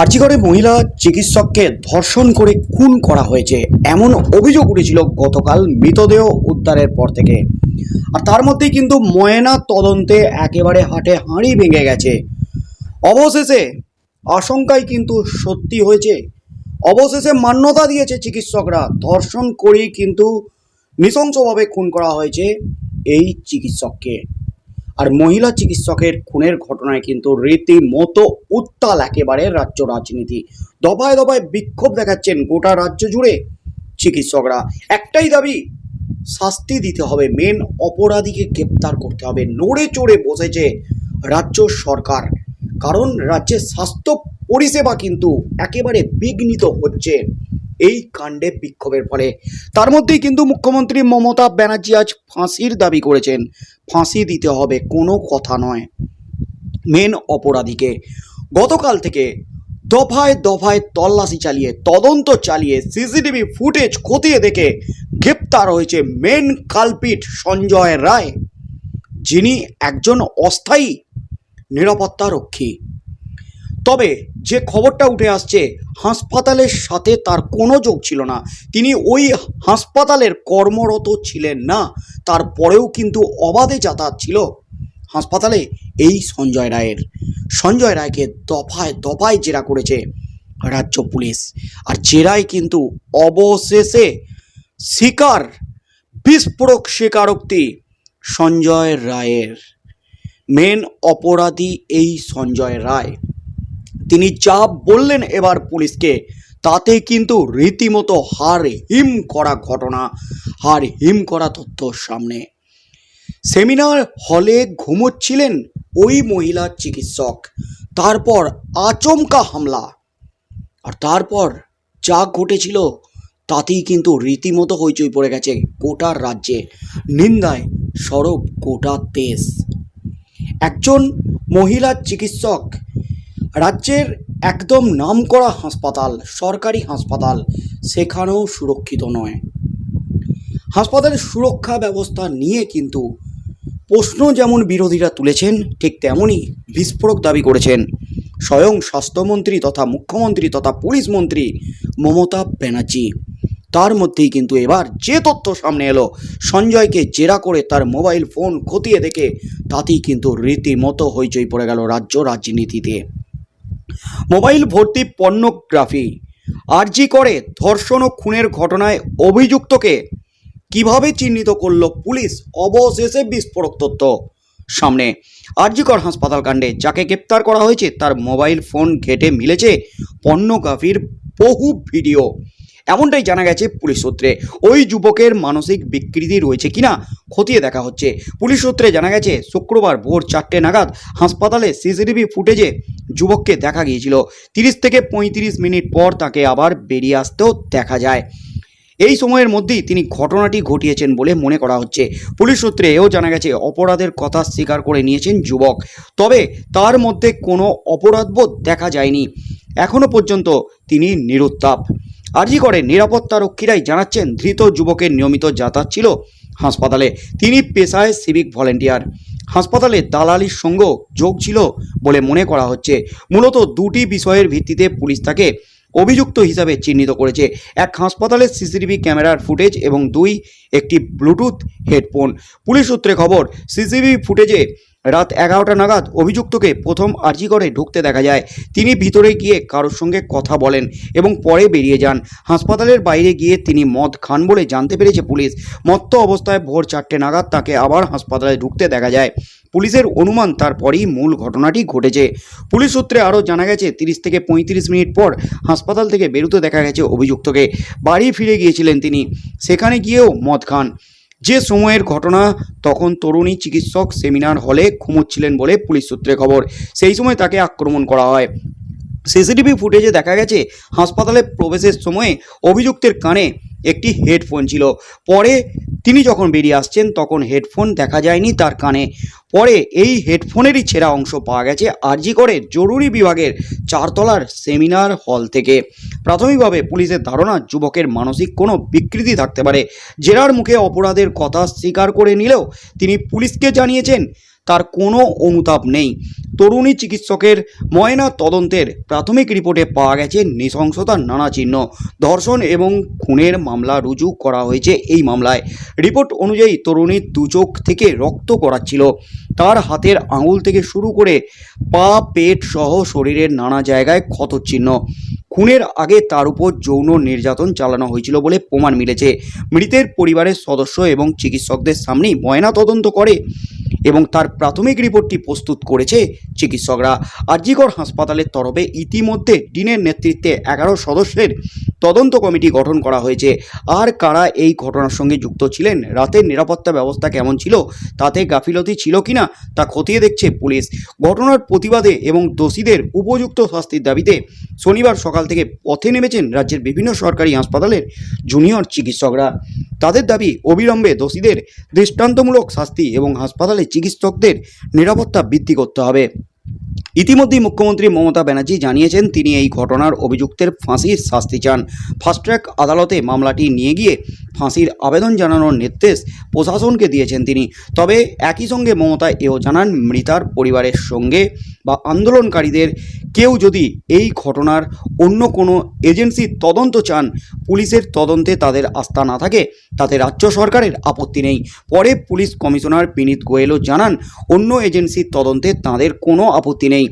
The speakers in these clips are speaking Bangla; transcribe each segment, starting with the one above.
আর্জিগড়ে মহিলা চিকিৎসককে ধর্ষণ করে খুন করা হয়েছে। এমন অভিযোগ উঠেছিল গতকাল মৃতদেহ উদ্ধারের পর থেকে। আর তার মধ্যেই কিন্তু ময়না তদন্তে একেবারে হাটে হাঁড়ি ভেঙে গেছে। অবশেষে আশঙ্কাই কিন্তু সত্যি হয়েছে। অবশেষে মান্যতা দিয়েছে চিকিৎসকরা। ধর্ষণ করেই কিন্তু নৃশংসভাবে খুন করা হয়েছে এই চিকিৎসককে। আর মহিলা চিকিৎসকের খুনের ঘটনায় কিন্তু রীতিমতো উত্তাল একেবারে রাজ্য রাজনীতি। দফায় দফায় বিক্ষোভ দেখাচ্ছেন গোটা রাজ্য জুড়ে চিকিৎসকরা। একটাই দাবি, শাস্তি দিতে হবে। মেন অপরাধীকে গ্রেপ্তার করতে হবে। নড়ে চড়ে বসেছে রাজ্য সরকার। কারণ রাজ্যের স্বাস্থ্য পরিষেবা কিন্তু একেবারে বিঘ্নিত হচ্ছে। এই কাণ্ডে বিক্ষোভের ফলে। তার মধ্যেই কিন্তু মুখ্যমন্ত্রী মমতা ব্যানার্জি আজ ফাঁসির দাবি করেছেন। ফাঁসি দিতে হবে কোনো কথা নয়। মেন অপরাধীকে গতকাল থেকে দফায় দফায় তল্লাশি চালিয়ে, তদন্ত চালিয়ে সিসিটিভি ফুটেজ খতিয়ে দেখে গ্রেপ্তার হয়েছে মেন কালপিট সঞ্জয় রায়, যিনি একজন অস্থায়ী নিরাপত্তা রক্ষী তবে যে খবরটা উঠে আসছে, হাসপাতালের সাথে তার কোনো যোগ ছিল না। তিনি ওই হাসপাতালের কর্মরত ছিলেন না, তারপরেও কিন্তু অবাধে যাতায়াত ছিল। হাসপাতালে এই সঞ্জয় রায়ের। সঞ্জয় রায়কে দফায় দফায় জেরা করেছে রাজ্য পুলিশ। আর জেরায় কিন্তু অবশেষে শিকার, বিস্ফোরক স্বীকারোক্তি সঞ্জয় রায়ের। মেন অপরাধী এই সঞ্জয় রায়। তিনি যা বললেন এবার পুলিশকে তাতে কিন্তু রীতিমতো হার হিম করা ঘটনা হার হিম করা তথ্য সামনে। সেমিনার হলে ঘুমোচ্ছিলেন ওই মহিলা চিকিৎসক, তারপর আচমকা হামলা। আর তারপর যা ঘটেছিল, তাতেই কিন্তু রীতিমতো হইচই পড়ে গেছে গোটা রাজ্যে। নিন্দায় সরব গোটা দেশ। একজন মহিলা চিকিৎসক রাজ্যের একদম নামকরা হাসপাতাল, সরকারি হাসপাতাল, সেখানেও সুরক্ষিত নয়। হাসপাতালের সুরক্ষা ব্যবস্থা নিয়ে কিন্তু প্রশ্ন যেমন বিরোধীরা তুলেছেন, ঠিক তেমনই বিস্ফোরক দাবি করেছেন। স্বয়ং স্বাস্থ্যমন্ত্রী তথা মুখ্যমন্ত্রী তথা পুলিশ মন্ত্রী মমতা ব্যানার্জি। তার মধ্যেই কিন্তু এবার যে তথ্য সামনে এলো, সঞ্জয়কে জেরা করে তার মোবাইল ফোন খতিয়ে দেখে তাতেই কিন্তু রীতিমতো হইচই পড়ে গেল রাজ্য রাজনীতিতে। মোবাইল ভর্তি পর্নোগ্রাফি। আরজি করে ধর্ষণ ও খুনের ঘটনায় অভিযুক্তকে কীভাবে চিহ্নিত করল পুলিশ? অবশেষে বিস্ফোরক তথ্য। সামনে আরজিকর হাসপাতাল কাণ্ডে যাকে গ্রেপ্তার করা হয়েছে, তার মোবাইল ফোন ঘেটে মিলেছে পর্নোগ্রাফির বহু ভিডিও। এমনটাই জানা গেছে পুলিশ সূত্রে। ওই যুবকের মানসিক বিকৃতি রয়েছে কিনা খতিয়ে দেখা হচ্ছে। পুলিশ সূত্রে জানা গেছে, শুক্রবার ভোর চারটে নাগাদ হাসপাতালে সিসিটিভি ফুটেজে যুবককে দেখা গিয়েছিল। তিরিশ থেকে পঁয়ত্রিশ মিনিট পর তাকে আবার বেরিয়ে আসতেও দেখা যায়। এই সময়ের মধ্যেই তিনি ঘটনাটি ঘটিয়েছেন বলে মনে করা হচ্ছে। পুলিশ সূত্রে এও জানা গেছে, অপরাধের কথা স্বীকার করে নিয়েছেন যুবক। তবে তার মধ্যে কোনো অপরাধবোধ দেখা যায়নি। এখনও পর্যন্ত তিনি নিরুত্তাপ। আরজি করে নিরাপত্তা রক্ষীরাই জানাচ্ছেন, ধৃত যুবকের নিয়মিত যাতায়াত ছিল হাসপাতালে। তিনি পেশায় সিভিক ভলেন্টিয়ার হাসপাতালে দালালির সঙ্গ যোগ ছিল বলে মনে করা হচ্ছে। মূলত দুটি বিষয়ের ভিত্তিতে পুলিশ তাকে অভিযুক্ত হিসাবে চিহ্নিত করেছে। এক হাসপাতালের সিসিটিভি ক্যামেরার ফুটেজ এবং দুই, একটি ব্লুটুথ হেডফোন। পুলিশ সূত্রে খবর, সিসিটিভি ফুটেজে রাত এগারোটা নাগাদ অভিযুক্তকে প্রথম আর্জি করে ঢুকতে দেখা যায়। তিনি ভিতরে গিয়ে কারোর সঙ্গে কথা বলেন এবং পরে বেরিয়ে যান। হাসপাতালের বাইরে গিয়ে তিনি মদ খান বলে জানতে পেরেছে পুলিশ। মত্ত অবস্থায় ভোর চারটে নাগাদ তাকে আবার হাসপাতালে ঢুকতে দেখা যায়। পুলিশের অনুমান তারপরেই মূল ঘটনাটি ঘটেছে। পুলিশ সূত্রে আরও জানা গেছে, তিরিশ থেকে পঁয়ত্রিশ মিনিট পর হাসপাতাল থেকে বেরোতে দেখা গেছে অভিযুক্তকে। বাড়ি ফিরে গিয়েছিলেন তিনি। সেখানে গিয়েও মদ খান। যে সময়ের ঘটনা, তখন তরুণী চিকিৎসক সেমিনার হলে ঘুমোচ্ছিলেন বলে পুলিশ সূত্রে খবর। সেই সময় তাকে আক্রমণ করা হয়। সিসিটিভি ফুটেজে দেখা গেছে, হাসপাতালে প্রবেশের সময়ে অভিযুক্তের কানে একটি হেডফোন ছিল। পরে তিনি যখন বেরিয়ে আসছেন, তখন হেডফোন দেখা যায়নি তার কানে। পরে এই হেডফোনেরই ছেঁড়া অংশ পাওয়া গেছে আরজি করে জরুরি বিভাগের চারতলার সেমিনার হল থেকে। প্রাথমিকভাবে পুলিশের ধারণা, যুবকের মানসিক কোনো বিকৃতি থাকতে পারে। জেরার মুখে অপরাধের কথা স্বীকার করে নিলেও তিনি পুলিশকে জানিয়েছেন তার কোনো অনুতাপ নেই। তরুণী চিকিৎসকের ময়না তদন্তের প্রাথমিক রিপোর্টে পাওয়া গেছে নৃশংসতার নানা চিহ্ন। ধর্ষণ এবং খুনের মামলা রুজু করা হয়েছে এই মামলায়। রিপোর্ট অনুযায়ী তরুণীর দুচোখ থেকে রক্ত করাচ্ছিল তার হাতের আঙুল থেকে শুরু করে পা, পেট সহ শরীরের নানা জায়গায় ক্ষতর চিহ্ন খুনের আগে তার উপর যৌন নির্যাতন চালানো হয়েছিল বলে প্রমাণ মিলেছে। মৃতের পরিবারের সদস্য এবং চিকিৎসকদের সামনেই ময়না তদন্ত করে এবং তার প্রাথমিক রিপোর্টটি প্রস্তুত করেছে চিকিৎসকরা। আরজিকর হাসপাতালের তরফে ইতিমধ্যে ডিনের নেতৃত্বে এগারো সদস্যের তদন্ত কমিটি গঠন করা হয়েছে। আর কারা এই ঘটনার সঙ্গে যুক্ত ছিলেন? রাতের নিরাপত্তা ব্যবস্থা কেমন ছিল? তাতে গাফিলতি ছিল কিনা? তা খতিয়ে দেখছে পুলিশ। ঘটনার প্রতিবাদে এবং দোষীদের উপযুক্ত শাস্তির দাবিতে শনিবার সকাল থেকে পথে নেমেছেন রাজ্যের বিভিন্ন সরকারি হাসপাতালের জুনিয়র চিকিৎসকরা। তাদের দাবি, অবিলম্বে দোষীদের দৃষ্টান্তমূলক শাস্তি এবং হাসপাতালে চিকিৎসকদের নিরাপত্তা বৃদ্ধি করতে হবে। ইতিমধ্যেই মুখ্যমন্ত্রী মমতা ব্যানার্জি জানিয়েছেন, তিনি এই ঘটনার অভিযুক্তের ফাঁসির শাস্তি চান। ফাস্ট ট্র্যাক আদালতে মামলাটি নিয়ে গিয়ে ফাঁসির আবেদন জানানোর নির্দেশ প্রশাসনকে দিয়েছেন তিনি। তবে একই সঙ্গে মমতা এও জানান, মৃতার পরিবারের সঙ্গে বা আন্দোলনকারীদের কেউ যদি এই ঘটনার অন্য কোনো এজেন্সির তদন্ত চান পুলিশের তদন্তে তাদের আস্থা না থাকে, তাতে রাজ্য সরকারের আপত্তি নেই। পরে পুলিশ কমিশনার বিনীত গোয়েলও জানান, অন্য এজেন্সির তদন্তে তাদের কোনো আপত্তি নেই।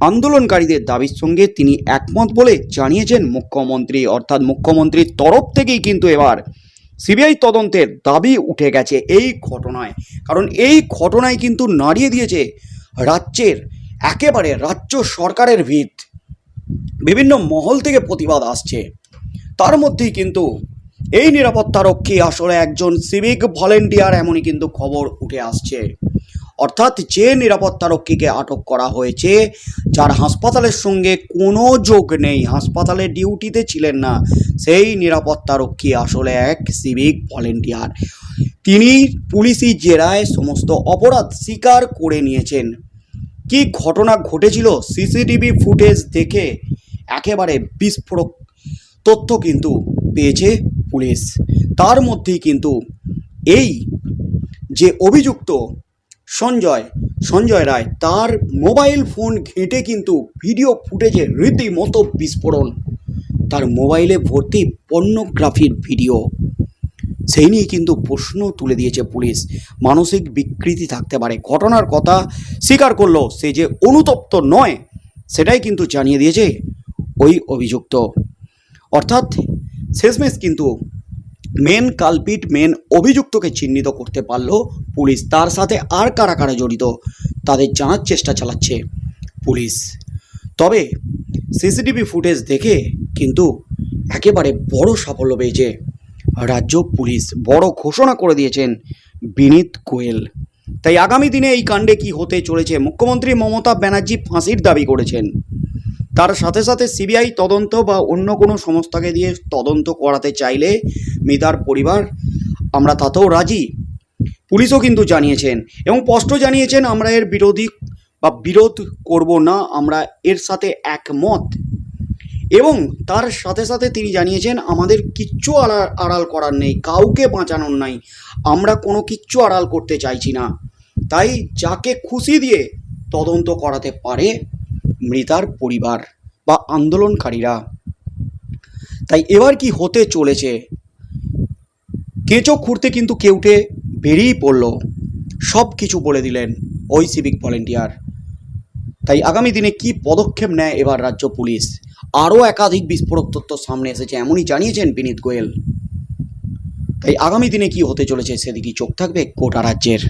আন্দোলনকারীদের দাবির সঙ্গে তিনি একমত বলে জানিয়েছেন মুখ্যমন্ত্রী। অর্থাৎ মুখ্যমন্ত্রীর তরফ থেকেই কিন্তু এবার সিবিআই তদন্তের দাবি উঠে গেছে এই ঘটনায়। কারণ এই ঘটনায় কিন্তু নাড়িয়ে দিয়েছে রাজ্যের, একেবারে রাজ্য সরকারের ভিত। বিভিন্ন মহল থেকে প্রতিবাদ আসছে। তার মধ্যেই কিন্তু এই নিরাপত্তারক্ষী আসলে একজন সিভিক ভলেন্টিয়ার এমনই কিন্তু খবর উঠে আসছে। অর্থাৎ যে নিরাপত্তারক্ষীকে আটক করা হয়েছে, যার হাসপাতালের সঙ্গে কোনো যোগ নেই, হাসপাতালে ডিউটিতে ছিলেন না, সেই নিরাপত্তারক্ষী আসলে এক সিভিক ভলেন্টিয়ার তিনি পুলিশি জেরায় সমস্ত অপরাধ স্বীকার করে নিয়েছেন। কি ঘটনা ঘটেছিল? সিসিটিভি ফুটেজ দেখে একেবারে বিস্ফোরক তথ্য কিন্তু পেয়েছে পুলিশ। তার মধ্যেই কিন্তু এই যে অভিযুক্ত সঞ্জয় সঞ্জয় রায়, তার মোবাইল ফোন ঘেঁটে কিন্তু ভিডিও ফুটেজে রীতিমতো বিস্ফোরণ। তার মোবাইলে ভর্তি পর্নোগ্রাফির ভিডিও। সেই নিয়ে কিন্তু প্রশ্ন তুলে দিয়েছে পুলিশ। মানসিক বিকৃতি থাকতে পারে। ঘটনার কথা স্বীকার করল সে যে অনুতপ্ত নয়, সেটাই কিন্তু জানিয়ে দিয়েছে ওই অভিযুক্ত। অর্থাৎ শেষমেশ কিন্তু মেন কালপিট মেন অভিযুক্তকে চিহ্নিত করতে পারল পুলিশ। তার সাথে আর কারা কারা জড়িত, তাদের জানার চেষ্টা চালাচ্ছে পুলিশ। তবে সিসিটিভি ফুটেজ দেখে কিন্তু একেবারে বড় সাফল্য পেয়েছে রাজ্য পুলিশ। বড় ঘোষণা করে দিয়েছেন বিনীত গোয়েল। তাই আগামী দিনে এই কাণ্ডে কি হতে চলেছে, মুখ্যমন্ত্রী মমতা ব্যানার্জি ফাঁসির দাবি করেছেন। তার সাথে সাথে সিবিআই তদন্ত বা অন্য কোনো সংস্থাকে দিয়ে তদন্ত করাতে চাইলে মিতার পরিবার, আমরা তাতেও রাজি। পুলিশও কিন্তু জানিয়েছেন এবং স্পষ্ট জানিয়েছেন, আমরা এর বিরোধী বা বিরোধ করব না, আমরা এর সাথে একমত। এবং তার সাথে সাথে তিনি জানিয়েছেন, আমাদের কিচ্ছু আড়াল আড়াল করার নেই, কাউকে বাঁচানোর নাই, আমরা কোনো কিচ্ছু আড়াল করতে চাইছি না। তাই যাকে খুশি দিয়ে তদন্ত করাতে পারে মৃতার পরিবার বা আন্দোলনকারীরা। তাই এবার কি হতে চলেছে? কেঁচো খুঁড়তে কিন্তু কেউটে বেরিয়েই পড়ল। সব কিছু বলে দিলেন ওই সিভিক ভলেন্টিয়ার তাই আগামী দিনে কি পদক্ষেপ নেয় এবার রাজ্য পুলিশ? আরও একাধিক বিস্ফোরক তথ্য সামনে এসেছে এমনই জানিয়েছেন বিনীত গোয়েল। তাই আগামী দিনে কি হতে চলেছে সেদিকেই চোখ থাকবে গোটা রাজ্যের।